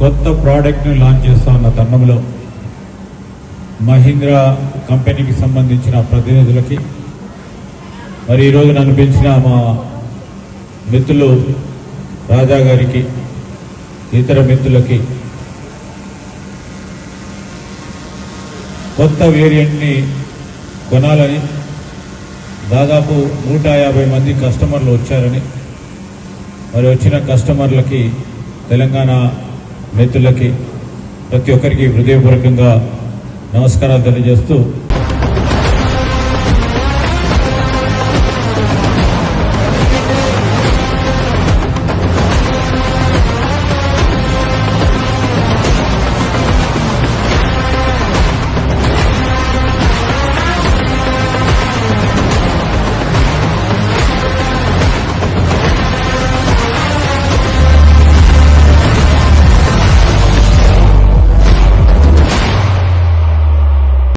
కొత్త ప్రోడక్ట్ని లాంచ్ చేస్తా ఉన్న తరుణంలో మహీంద్రా కంపెనీకి సంబంధించిన ప్రతినిధులకి మరి ఈరోజు నన్ను పెంచిన మా మిత్రులు రాజా గారికి ఇతర మిత్రులకి కొత్త వేరియంట్ని కొనాలని దాదాపు నూట యాభై మంది కస్టమర్లు వచ్చారని మరి వచ్చిన కస్టమర్లకి తెలంగాణ మిత్రులకి ప్రతి ఒక్కరికి హృదయపూర్వకంగా నమస్కారాలు తెలియజేస్తూ